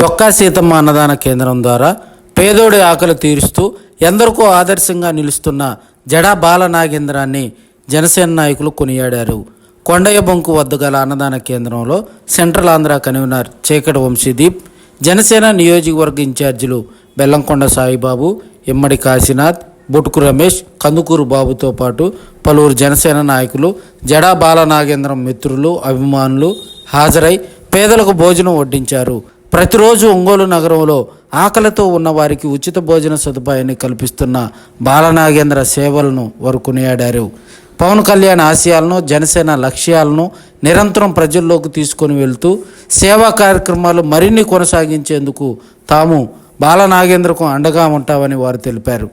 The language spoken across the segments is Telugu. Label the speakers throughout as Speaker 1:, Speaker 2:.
Speaker 1: డొక్కా సీతమ్మ అన్నదాన కేంద్రం ద్వారా పేదోడి ఆకలి తీరుస్తూ ఎందరికో ఆదర్శంగా నిలుస్తున్న జడా బాల నాగేంద్రాన్ని జనసేన నాయకులు కొనియాడారు. కొండయ్య బొంకు వద్ద గల అన్నదాన కేంద్రంలో సెంట్రల్ ఆంధ్ర కన్వీనర్ చీకటి వంశీదీప్ జనసేన నియోజకవర్గ ఇన్ఛార్జీలు బెల్లంకొండ సాయిబాబు ఇమ్మడి కాశీనాథ్ బుటుకు రమేష్ కందుకూరు బాబుతో పాటు పలువురు జనసేన నాయకులు జడా బాల నాగేంద్రం మిత్రులు అభిమానులు హాజరై పేదలకు భోజనం వడ్డించారు. ప్రతిరోజు ఒంగోలు నగరంలో ఆకలితో ఉన్న వారికి ఉచిత భోజన సదుపాయాన్ని కల్పిస్తున్న బాలనాగేంద్ర సేవలను వారు కొనియాడారు. పవన్ కళ్యాణ్ ఆశయాలను జనసేన లక్ష్యాలను నిరంతరం ప్రజల్లోకి తీసుకొని వెళ్తూ సేవా కార్యక్రమాలు మరిన్ని కొనసాగించేందుకు తాము బాలనాగేంద్రకు అండగా ఉంటామని వారు తెలిపారు.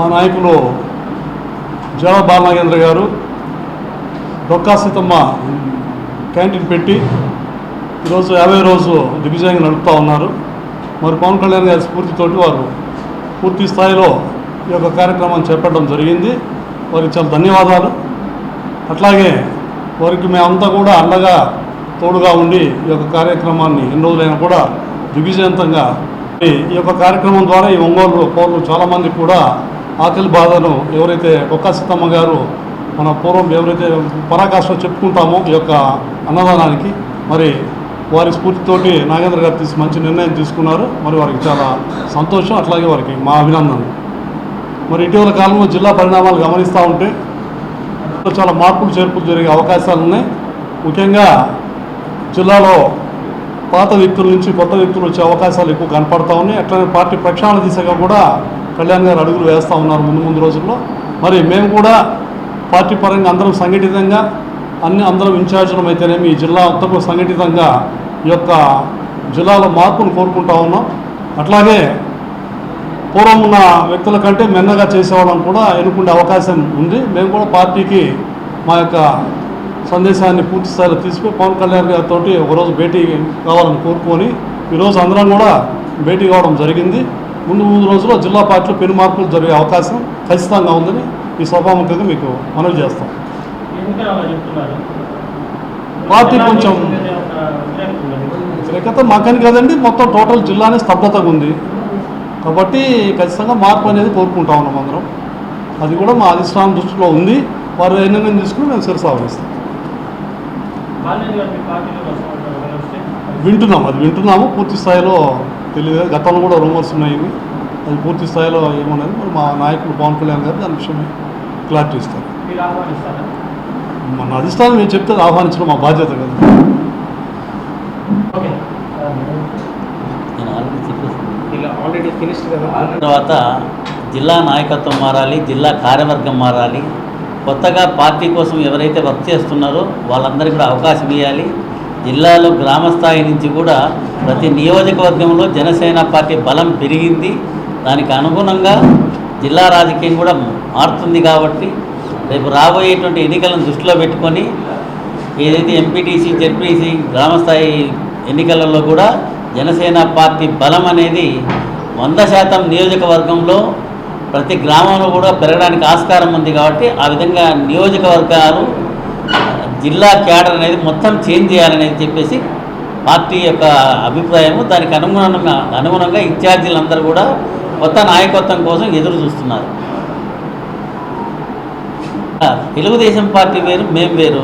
Speaker 2: మా నాయకులు జవ బాలనాగేంద్ర గారు డొక్కా సీతమ్మ క్యాంటీన్ పెట్టి ఈరోజు యాభై రోజు దిగ్విజయంగా నడుపుతూ ఉన్నారు. మరి పవన్ కళ్యాణ్ గారి స్ఫూర్తితోటి వారు పూర్తి స్థాయిలో ఈ యొక్క కార్యక్రమాన్ని చేపట్టడం జరిగింది. వారికి చాలా ధన్యవాదాలు. అట్లాగే వారికి మేమంతా కూడా అండగా తోడుగా ఉండి ఈ యొక్క కార్యక్రమాన్ని ఎన్ని రోజులైనా కూడా దిగ్విజయంతంగా ఈ యొక్క కార్యక్రమం ద్వారా ఈ ఒంగోలు పౌరులు చాలామంది కూడా ఆకలి బాధను ఎవరైతే ఒక్క సీతమ్మ గారు మన పూర్వం ఎవరైతే పరాకాష్ఠ చెప్పుకుంటామో ఈ యొక్క అన్నదానానికి మరి వారి స్ఫూర్తితోటి నాగేంద్ర గారు తీసి మంచి నిర్ణయం తీసుకున్నారు. మరి వారికి చాలా సంతోషం అట్లాగే వారికి మా అభినందనలు. మరి ఇటీవల కాలంలో జిల్లా పరిణామాలు గమనిస్తూ ఉంటే చాలా మార్పులు చేర్పులు జరిగే అవకాశాలు ఉన్నాయి. ముఖ్యంగా జిల్లాలో పాత వ్యక్తుల నుంచి కొత్త వ్యక్తులు వచ్చే అవకాశాలు ఎక్కువ కనపడతా ఉన్నాయి. అట్లనే పార్టీ ప్రక్షాళన దిశగా కూడా కళ్యాణ్ గారు అడుగులు వేస్తూ ఉన్నారు ముందు ముందు రోజుల్లో. మరి మేము కూడా పార్టీ పరంగా అందరం సంఘటితంగా అన్ని అందరం ఇన్ఛార్జీలం అయితేనేమి ఈ జిల్లా అంతకు సంఘటితంగా ఈ యొక్క జిల్లాలో మార్పును కోరుకుంటా ఉన్నాం. అట్లాగే పూర్వం ఉన్న వ్యక్తుల కంటే మెన్నగా చేసేవాళ్ళని కూడా ఎన్నుకునే అవకాశం ఉంది. మేము కూడా పార్టీకి మా యొక్క సందేశాన్ని పూర్తి స్థాయిలో తీసుకుని పవన్ కళ్యాణ్ గారితో ఒకరోజు భేటీ కావాలని కోరుకొని ఈరోజు అందరం కూడా భేటీ కావడం జరిగింది. ముందు ముందు రోజుల్లో జిల్లా పార్టీలో పెను మార్పులు జరిగే అవకాశం ఖచ్చితంగా ఉందని ఈ సభాముఖంగా మీకు మనవి చేస్తాం. పార్టీ కొంచెం
Speaker 3: వ్యతిరేకత
Speaker 2: మాకని కదండి మొత్తం టోటల్ జిల్లానే స్తబ్దతగా ఉంది. కాబట్టి ఖచ్చితంగా మార్పు అనేది కోరుకుంటా ఉన్నాం అందరం. అది కూడా మా అధిష్టానం దృష్టిలో ఉంది. వారు నిర్ణయం తీసుకుని మేము శిరసావహిస్తాం వింటున్నాం అది వింటున్నాము. పూర్తి స్థాయిలో తెలియదు. గతంలో కూడా రూమర్స్ ఉన్నాయి. అది పూర్తి స్థాయిలో ఏమన్నది మరి మా నాయకులు పవన్ కళ్యాణ్ గారు దాని విషయమే క్లారిటీ ఇస్తారు. మన అధిష్టానం మేము చెప్తే ఆహ్వానించడం మా బాధ్యత కదా?
Speaker 4: తర్వాత జిల్లా నాయకత్వం మారాలి జిల్లా కార్యవర్గం మారాలి. కొత్తగా పార్టీ కోసం ఎవరైతే వర్క్ చేస్తున్నారో వాళ్ళందరికీ కూడా అవకాశం ఇవ్వాలి. జిల్లాలో గ్రామ స్థాయి నుంచి కూడా ప్రతి నియోజకవర్గంలో జనసేన పార్టీ బలం పెరిగింది. దానికి అనుగుణంగా జిల్లా రాజకీయం కూడా మారుతుంది కాబట్టి రేపు రాబోయేటువంటి ఎన్నికలను దృష్టిలో పెట్టుకొని ఏదైతే ఎంపీటీసీ జెడ్పీసీ గ్రామస్థాయి ఎన్నికలలో కూడా జనసేన పార్టీ బలం అనేది వంద శాతం నియోజకవర్గంలో ప్రతి గ్రామంలో కూడా పెరగడానికి ఆస్కారం ఉంది కాబట్టి ఆ విధంగా నియోజకవర్గాలు జిల్లా క్యాడర్ అనేది మొత్తం చేంజ్ చేయాలనేది చెప్పేసి పార్టీ యొక్క అభిప్రాయము దానికి అనుగుణంగా అనుగుణంగా ఇన్ఛార్జీలందరూ కూడా కొత్త నాయకత్వం కోసం ఎదురు చూస్తున్నారు. తెలుగుదేశం పార్టీ వేరు మేము వేరు.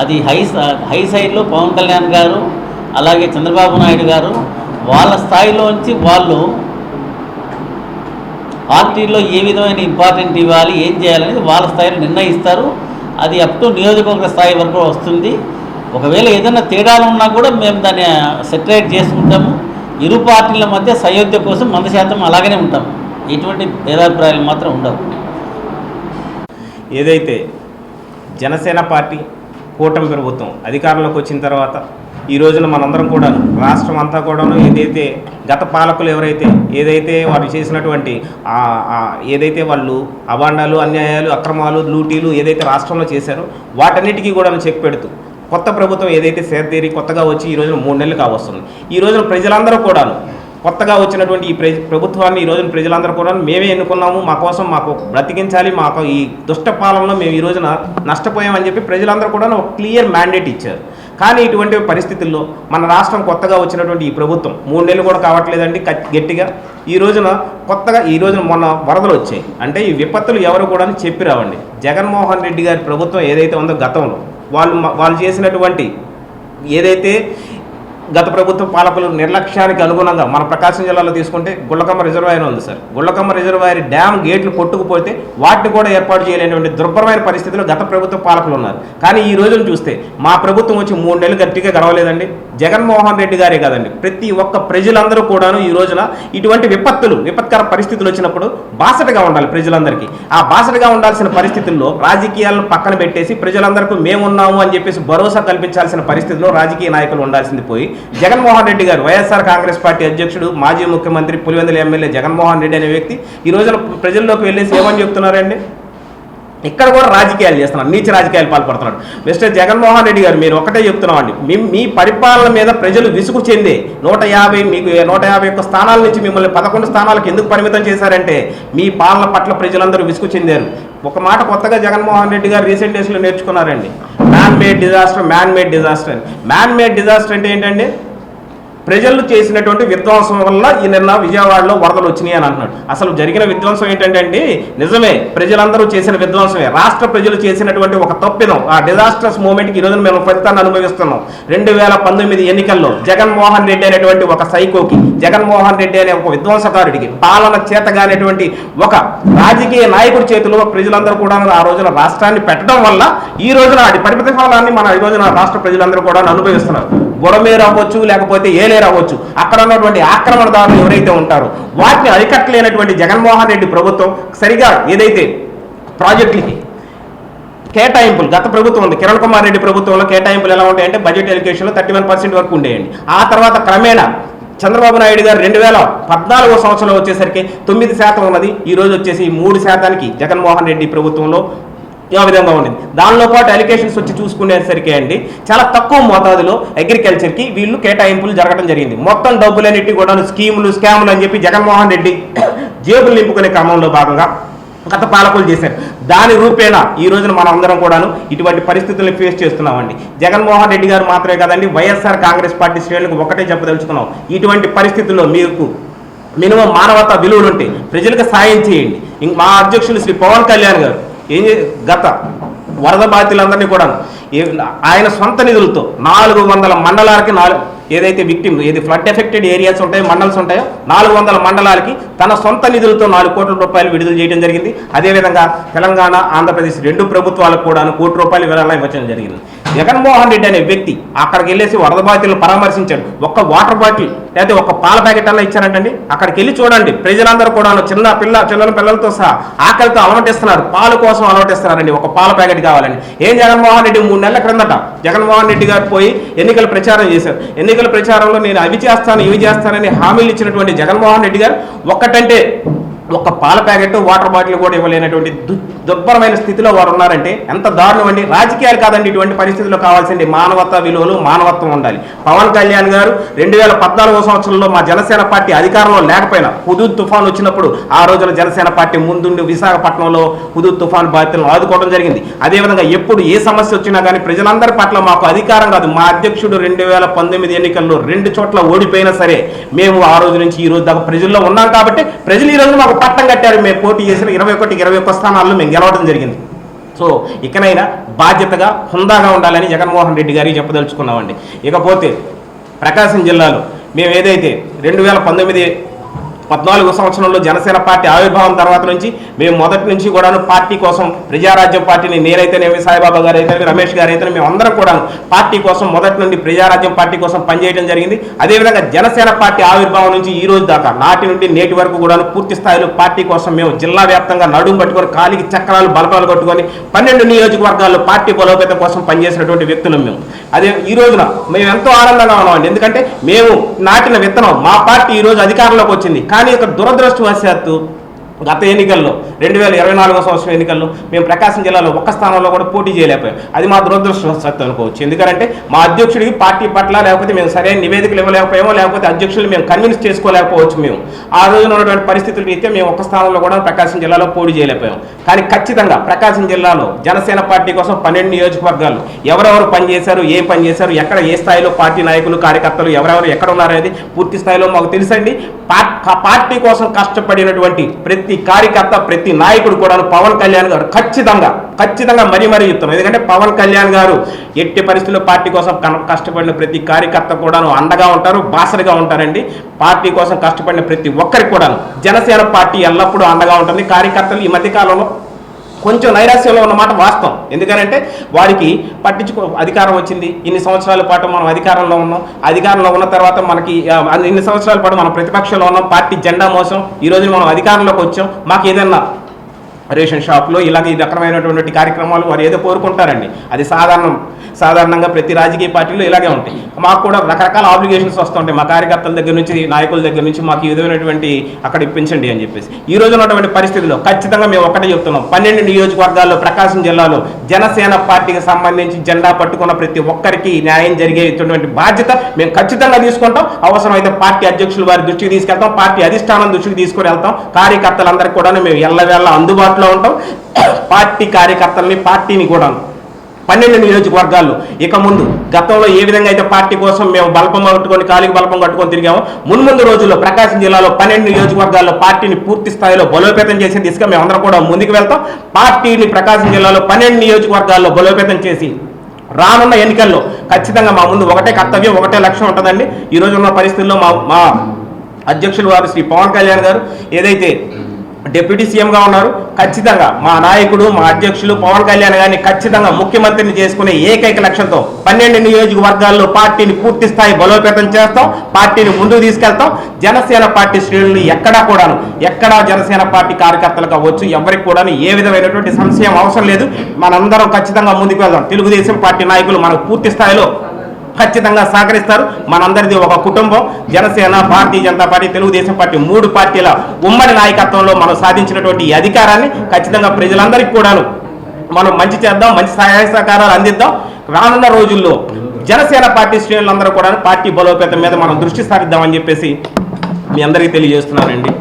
Speaker 4: అది హై హై సైడ్లో పవన్ కళ్యాణ్ గారు అలాగే చంద్రబాబు నాయుడు గారు వాళ్ళ స్థాయిలోంచి వాళ్ళు పార్టీలో ఏ విధమైన ఇంపార్టెంట్ ఇవ్వాలి ఏం చేయాలనేది వాళ్ళ స్థాయిలో నిర్ణయిస్తారు. అది అప్ టు నియోజకవర్గ స్థాయి వరకు వస్తుంది. ఒకవేళ ఏదైనా తేడాలు ఉన్నా కూడా మేము దాన్ని సెటరేట్ చేసుకుంటాము. ఇరు పార్టీల మధ్య సయోధ్య కోసం వంద శాతం అలాగనే ఉంటాం. ఎటువంటి భేదాభిప్రాయాలు మాత్రం ఉండవు.
Speaker 5: ఏదైతే జనసేన పార్టీ కూటమి ప్రభుత్వం అధికారంలోకి వచ్చిన తర్వాత ఈ రోజున మనందరం కూడా రాష్ట్రం అంతా కూడాను ఏదైతే గత పాలకులు ఎవరైతే ఏదైతే వారు చేసినటువంటి ఏదైతే వాళ్ళు అవాండాలు అన్యాయాలు అక్రమాలు లూటీలు ఏదైతే రాష్ట్రంలో చేశారో వాటన్నిటికీ కూడా చెక్ పెడుతూ కొత్త ప్రభుత్వం ఏదైతే సేదేరి కొత్తగా వచ్చి ఈ రోజున మూడు నెలలు కావస్తుంది. ఈ రోజున ప్రజలందరూ కూడాను కొత్తగా వచ్చినటువంటి ఈ ప్రభుత్వాన్ని ఈ రోజున ప్రజలందరూ కూడా మేమే ఎన్నుకున్నాము మా కోసం మాకు బ్రతికించాలి మాకు ఈ దుష్ట పాలనలో మేము ఈ రోజున నష్టపోయామని చెప్పి ప్రజలందరూ కూడా ఒక క్లియర్ మ్యాండేట్ ఇచ్చారు. కానీ ఇటువంటి పరిస్థితుల్లో మన రాష్ట్రం కొత్తగా వచ్చినటువంటి ఈ ప్రభుత్వం మూడు నెలలు కూడా కావట్లేదండి గట్టిగా. ఈ రోజున కొత్తగా ఈ రోజున మొన్న వరదలు వచ్చాయి. అంటే ఈ విపత్తులు ఎవరు కూడా చెప్పి రావండి. జగన్మోహన్ రెడ్డి గారి ప్రభుత్వం ఏదైతే ఉందో గతంలో వాళ్ళు వాళ్ళు చేసినటువంటి ఏదైతే గత ప్రభుత్వ పాలకులు నిర్లక్ష్యానికి అనుగుణంగా మన ప్రకాశం జిల్లాలో తీసుకుంటే గుళ్ళకమ్మ రిజర్వాయర్ ఉంది సార్. గుళ్ళకమ్మ రిజర్వాయర్ డ్యామ్ గేట్లు కొట్టుకుపోతే వాటిని కూడా ఏర్పాటు చేయలేనటువంటి దుర్భరమైన పరిస్థితిలో గత ప్రభుత్వ పాలకులు ఉన్నారు. కానీ ఈ రోజును చూస్తే మా ప్రభుత్వం వచ్చి మూడు నెలలు గట్టిగా గడవలేదండి. జగన్మోహన్ రెడ్డి గారే కాదండి. ప్రతి ఒక్క ప్రజలందరూ కూడాను ఈ రోజున ఇటువంటి విపత్తులు విపత్కర పరిస్థితులు వచ్చినప్పుడు బాసటగా ఉండాలి ప్రజలందరికీ. ఆ బాసటగా ఉండాల్సిన పరిస్థితుల్లో రాజకీయాలను పక్కన పెట్టేసి ప్రజలందరికీ మేమున్నాము అని చెప్పేసి భరోసా కల్పించాల్సిన పరిస్థితిలో రాజకీయ నాయకులు ఉండాల్సింది పోయి జగన్మోహన్ రెడ్డి గారు వైఎస్ఆర్ కాంగ్రెస్ పార్టీ అధ్యక్షుడు మాజీ ముఖ్యమంత్రి పులివెందుల ఎమ్మెల్యే జగన్మోహన్ రెడ్డి అనే వ్యక్తి ఈ రోజున ప్రజల్లోకి వెళ్ళేసి ఏమని చెప్తున్నారండి? ఇక్కడ కూడా రాజకీయాలు చేస్తున్నారు నీచ రాజకీయాలు పాల్పడుతున్నాడు. మిస్టర్ జగన్మోహన్ రెడ్డి గారు మీరు ఒకటే చెప్తున్నామండి. మీ మీ పరిపాలన మీద ప్రజలు విసుగు చెంది నూట యాభై మీకు నూట యాభై ఒక్క స్థానాల నుంచి మిమ్మల్ని పదకొండు స్థానాలకు ఎందుకు పరిమితం చేశారంటే మీ పాలన పట్ల ప్రజలందరూ విసుగు చెందారు. ఒక మాట కొత్తగా జగన్మోహన్ రెడ్డి గారు రీసెంట్ డేస్లో నేర్చుకున్నారండి. Man made disaster man made disaster man made disaster అంటే ఏంటండి? ప్రజలు చేసినటువంటి విధ్వంసం వల్ల ఈ నిన్న విజయవాడలో వరదలు వచ్చినాయి అని అంటున్నాడు. అసలు జరిగిన విధ్వంసం ఏంటంటే అండి నిజమే ప్రజలందరూ చేసిన విధ్వంసమే. రాష్ట్ర ప్రజలు చేసినటువంటి ఒక తప్పిదం ఆ డిజాస్టర్స్ మూమెంట్కి ఈరోజు రోజున మేము ఫలితాన్ని అనుభవిస్తున్నాం. రెండు వేల పంతొమ్మిది ఎన్నికల్లో జగన్మోహన్ రెడ్డి అనేటువంటి ఒక సైకోకి జగన్మోహన్ రెడ్డి అనే ఒక విధ్వంసకారుడికి పాలన చేతగానేటువంటి ఒక రాజకీయ నాయకుడి చేతిలో ప్రజలందరూ కూడా ఆ రోజున రాష్ట్రాన్ని పెట్టడం వల్ల ఈ రోజున అది పరిమిత ఫలాన్ని మన ఈ రోజున రాష్ట్ర ప్రజలందరూ కూడా అనుభవిస్తున్నారు. బుడమేరు అవ్వచ్చు లేకపోతే ఏలేరు అవ్వచ్చు అక్కడ ఉన్నటువంటి ఆక్రమణదారులు ఎవరైతే ఉంటారో వాటిని అరికట్టలేనటువంటి జగన్మోహన్ రెడ్డి ప్రభుత్వం సరిగా ఏదైతే ప్రాజెక్టులకి కేటాయింపులు గత ప్రభుత్వం ఉంది కిరణ్ కుమార్ రెడ్డి ప్రభుత్వంలో కేటాయింపులు ఎలా ఉంటాయంటే బడ్జెట్ ఎలికేషన్లో థర్టీ వన్ పర్సెంట్ వరకు ఉండేయండి. ఆ తర్వాత క్రమేణా చంద్రబాబు నాయుడు గారు రెండు వేల పద్నాలుగో సంవత్సరంలో వచ్చేసరికి తొమ్మిది శాతం ఉన్నది. ఈ రోజు వచ్చేసి మూడు శాతానికి జగన్మోహన్ రెడ్డి ప్రభుత్వంలో ఆ విధంగా ఉండింది. దానిలో పాటు అలికేషన్స్ వచ్చి చూసుకునేసరికి అండి చాలా తక్కువ మోతాదులో అగ్రికల్చర్కి వీళ్ళు కేటాయింపులు జరగడం జరిగింది. మొత్తం డబ్బులన్నిటి కూడా స్కీములు స్కాములు అని చెప్పి జగన్మోహన్ రెడ్డి జేబులు నింపుకునే క్రమంలో భాగంగా గత పాలకులు చేశారు. దాని రూపేణా ఈ రోజున మనం అందరం కూడాను ఇటువంటి పరిస్థితులను ఫేస్ చేస్తున్నామండి. జగన్మోహన్ రెడ్డి గారు మాత్రమే కాదండి వైఎస్ఆర్ కాంగ్రెస్ పార్టీ శ్రేణులకు ఒకటే చెప్పదలుచుకున్నాం. ఇటువంటి పరిస్థితుల్లో మీకు మినిమం మానవతా విలువలు ఉంటే ప్రజలకు సాయం చేయండి. ఇంక మా అధ్యక్షులు శ్రీ పవన్ కళ్యాణ్ గారు ఏం గత వరద బాధితులందరినీ కూడా ఆయన సొంత నిధులతో నాలుగు వందల మండలాలకి నాలుగు ఏదైతే విక్టిమ్ ఏది ఫ్లడ్ ఎఫెక్టెడ్ ఏరియాస్ ఉంటాయో మండల్స్ ఉంటాయో నాలుగు వందల మండలాలకి తన సొంత నిధులతో నాలుగు కోట్ల రూపాయలు విడుదల చేయడం జరిగింది. అదేవిధంగా తెలంగాణ ఆంధ్రప్రదేశ్ రెండు ప్రభుత్వాలకు కూడా కోటి రూపాయలు విరాళం ఇవ్వడం జరిగింది. జగన్మోహన్ రెడ్డి అనే వ్యక్తి అక్కడికి వెళ్ళేసి వరద బాధితులను పరామర్శించాడు. ఒక్క వాటర్ బాటిల్ లేకపోతే ఒక పాల ప్యాకెట్ అన్న ఇచ్చారంటండి అక్కడికి వెళ్ళి చూడండి. ప్రజలందరూ కూడా చిన్న పిల్ల చిన్న పిల్లలతో సహా ఆకలితో అలవటిస్తున్నారు పాలు కోసం అలవటిస్తున్నారండి ఒక పాల ప్యాకెట్ కావాలని ఏం జగన్మోహన్ రెడ్డి మూడు నెలల క్రిందట జగన్మోహన్ రెడ్డి గారు పోయి ఎన్నికల ప్రచారం చేశారు. ఎన్నికల ప్రచారంలో నేను అవి చేస్తాను ఇవి చేస్తానని హామీలు ఇచ్చినటువంటి జగన్మోహన్ రెడ్డి గారు ఒక్కటంటే ఒక పాల ప్యాకెట్ వాటర్ బాటిల్ కూడా ఇవ్వలేనటువంటి దు దుర్భరమైన స్థితిలో వారు ఉన్నారంటే ఎంత దారుణం అండి. రాజకీయాలు కాదండి ఇటువంటి పరిస్థితుల్లో కావాల్సింది మానవత్వ విలువలు మానవత్వం ఉండాలి. పవన్ కళ్యాణ్ గారు రెండు వేల పద్నాలుగో సంవత్సరంలో మా జనసేన పార్టీ అధికారంలో లేకపోయినా హుదూద్ తుఫాన్ వచ్చినప్పుడు ఆ రోజున జనసేన పార్టీ ముందుండి విశాఖపట్నంలో హుదూద్ తుఫాన్ బాధితులను ఆదుకోవడం జరిగింది. అదేవిధంగా ఎప్పుడు ఏ సమస్య వచ్చినా కానీ ప్రజలందరి పట్ల మాకు అధికారం కాదు. మా అధ్యక్షుడు రెండు వేల పంతొమ్మిది ఎన్నికల్లో రెండు చోట్ల ఓడిపోయినా సరే మేము ఆ రోజు నుంచి ఈ రోజు దాకా ప్రజల్లో ఉన్నాం కాబట్టి ప్రజలు ఈ రోజు మాకు పట్టం కట్టారు. మేము పోటీ చేసిన ఇరవై ఒకటి ఇరవై ఒక్క స్థానాల్లో మేము గెలవడం జరిగింది. సో ఇకనైనా బాధ్యతగా హుందాగా ఉండాలని జగన్మోహన్ రెడ్డి గారికి చెప్పదలుచుకున్నామండి. ఇకపోతే ప్రకాశం జిల్లాలో మేము ఏదైతే రెండు వేల పంతొమ్మిది పద్నాలుగో సంవత్సరంలో జనసేన పార్టీ ఆవిర్భావం తర్వాత నుంచి మేము మొదటి నుంచి కూడాను పార్టీ కోసం ప్రజారాజ్యం పార్టీని నేనైతేనేమి సాయిబాబా గారు అయితే రమేష్ గారు అయితే మేము అందరం కూడా పార్టీ కోసం మొదటి నుండి ప్రజారాజ్యం పార్టీ కోసం పనిచేయడం జరిగింది. అదేవిధంగా జనసేన పార్టీ ఆవిర్భావం నుంచి ఈ రోజు దాకా నాటి నుండి నేటి వరకు కూడాను పూర్తి స్థాయిలో పార్టీ కోసం మేము జిల్లా వ్యాప్తంగా నడుము పట్టుకొని కాలికి చక్రాలు బలపాలు కట్టుకొని పన్నెండు నియోజకవర్గాల్లో పార్టీ బలోపేతం కోసం పనిచేసినటువంటి వ్యక్తులు మేము. అదే ఈ రోజున మేము ఎంతో ఆనందంగా ఉన్నామండి. ఎందుకంటే మేము నాటిన విత్తనం మా పార్టీ ఈరోజు అధికారంలోకి వచ్చింది. కానీ ఇక్కడ దురదృష్టవశాత్తు గత ఎన్నికల్లో రెండు వేల ఇరవై నాలుగో సంవత్సరం ఎన్నికల్లో మేము ప్రకాశం జిల్లాలో ఒక్క స్థానంలో కూడా పోటీ చేయలేకపోయాం. అది మా దురదృష్టవశాత్తు అనుకోవచ్చు. ఎందుకంటే మా అధ్యక్షుడికి పార్టీ పట్ల లేకపోతే మేము సరైన నివేదికలు ఇవ్వలేకపోయామో లేకపోతే అధ్యక్షులు మేము కన్విన్స్ చేసుకోలేకపోవచ్చు మేము. ఆ రోజున ఉన్నటువంటి పరిస్థితులు రీత్యా మేము ఒక్క స్థానంలో కూడా ప్రకాశం జిల్లాలో పోటీ చేయలేకపోయాం. కానీ ఖచ్చితంగా ప్రకాశం జిల్లాలో జనసేన పార్టీ కోసం పన్నెండు నియోజకవర్గాలు ఎవరెవరు పనిచేశారు ఏం పని చేశారు ఎక్కడ ఏ స్థాయిలో పార్టీ నాయకులు కార్యకర్తలు ఎవరెవరు ఎక్కడ ఉన్నారనేది పూర్తి స్థాయిలో మాకు తెలుసండి. పార్టీ కోసం కష్టపడినటువంటి ప్రతి కార్యకర్త ప్రతి నాయకుడు కూడా పవన్ కళ్యాణ్ గారు ఖచ్చితంగా ఖచ్చితంగా మరీ మరీ చెప్తున్నాం. ఎందుకంటే పవన్ కళ్యాణ్ గారు ఎట్టి పరిస్థితుల్లో పార్టీ కోసం కన- కష్టపడిన ప్రతి కార్యకర్త కూడాను అండగా ఉంటారు బాసరిగా ఉంటారండి. పార్టీ కోసం కష్టపడిన ప్రతి ఒక్కరికి కూడాను జనసేన పార్టీ ఎల్లప్పుడూ అండగా ఉంటుంది. కార్యకర్తలు ఈ మధ్య కాలంలో కొంచెం నైరాశ్యంలో ఉన్నమాట వాస్తవం. ఎందుకంటే వారికి పట్టించుకో అధికారం వచ్చింది. ఇన్ని సంవత్సరాల పాటు మనం అధికారంలో ఉన్నాం. అధికారంలో ఉన్న తర్వాత మనకి ఇన్ని సంవత్సరాల పాటు మనం ప్రతిపక్షంలో ఉన్నాం. పార్టీ జెండా మోసం. ఈ రోజు మనం అధికారంలోకి వచ్చాం. మాకు ఏదన్నా రేషన్ షాప్లో ఇలాగ ఈ రకమైనటువంటి కార్యక్రమాలు వారు ఏదో కోరుకుంటారండి. అది సాధారణం సాధారణంగా ప్రతి రాజకీయ పార్టీలో ఇలాగే ఉంటాయి. మాకు కూడా రకరకాల ఆబ్లిగేషన్స్ వస్తుంటాయి. మా కార్యకర్తల దగ్గర నుంచి నాయకుల దగ్గర నుంచి మాకు ఈ విధమైనటువంటి అక్కడ ఇప్పించండి అని చెప్పేసి. ఈ రోజు ఉన్నటువంటి పరిస్థితుల్లో ఖచ్చితంగా మేము ఒకటే చెప్తున్నాం. పన్నెండు నియోజకవర్గాల్లో ప్రకాశం జిల్లాలో జనసేన పార్టీకి సంబంధించి జెండా పట్టుకున్న ప్రతి ఒక్కరికి న్యాయం జరిగేటువంటి బాధ్యత మేము ఖచ్చితంగా తీసుకుంటాం. అవసరమైతే పార్టీ అధ్యక్షులు వారి దృష్టికి తీసుకెళ్తాం. పార్టీ అధిష్టానం దృష్టికి తీసుకొని వెళ్తాం. కార్యకర్తలందరికీ కూడా మేము ఎల్లవేళ అందుబాటులో ఉంటాం. పార్టీ కార్యకర్తల్ని పార్టీని కూడా పన్నెండు నియోజకవర్గాల్లో. ఇక ముందు గతంలో ఏ విధంగా అయితే పార్టీ కోసం మేము బలపం కట్టుకొని కాలికి బలపం కట్టుకొని తిరిగామో మున్ముందు రోజుల్లో ప్రకాశం జిల్లాలో పన్నెండు నియోజకవర్గాల్లో పార్టీని పూర్తి స్థాయిలో బలోపేతం చేసే దిశగా మేమందరం కూడా ముందుకు వెళ్తాం. పార్టీని ప్రకాశం జిల్లాలో పన్నెండు నియోజకవర్గాల్లో బలోపేతం చేసి రానున్న ఎన్నికల్లో ఖచ్చితంగా మా ముందు ఒకటే కర్తవ్యం ఒకటే లక్ష్యం ఉంటుందండి. ఈ రోజు ఉన్న పరిస్థితుల్లో మా మా అధ్యక్షులు వారు శ్రీ పవన్ కళ్యాణ్ గారు ఏదైతే డిప్యూటీ సీఎంగా ఉన్నారు. ఖచ్చితంగా మా నాయకుడు మా అధ్యక్షులు పవన్ కళ్యాణ్ గారిని ఖచ్చితంగా ముఖ్యమంత్రిని చేసుకునే ఏకైక లక్ష్యంతో పన్నెండు నియోజకవర్గాల్లో పార్టీని పూర్తి స్థాయి బలోపేతం చేస్తాం పార్టీని ముందుకు తీసుకెళ్తాం. జనసేన పార్టీ శ్రేణులు ఎక్కడా కూడాను ఎక్కడా జనసేన పార్టీ కార్యకర్తలు కావచ్చు ఎవరికి కూడా ఏ విధమైనటువంటి సంశయం అవసరం లేదు. మనందరం ఖచ్చితంగా ముందుకు వెళ్దాం. తెలుగుదేశం పార్టీ నాయకులు మనకు పూర్తి స్థాయిలో ఖచ్చితంగా సహకరిస్తారు. మనందరిది ఒక కుటుంబం. జనసేన భారతీయ జనతా పార్టీ తెలుగుదేశం పార్టీ మూడు పార్టీల ఉమ్మడి నాయకత్వంలో మనం సాధించినటువంటి ఈ అధికారాన్ని ఖచ్చితంగా ప్రజలందరికీ కూడాను మనం మంచి చేద్దాం మంచి సహాయ సహకారాలు అందిద్దాం. రానున్న రోజుల్లో జనసేన పార్టీ శ్రేణులందరూ కూడా పార్టీ బలోపేతం మీద మనం దృష్టి సారిద్దామని చెప్పేసి మీ అందరికీ తెలియజేస్తున్నానండి.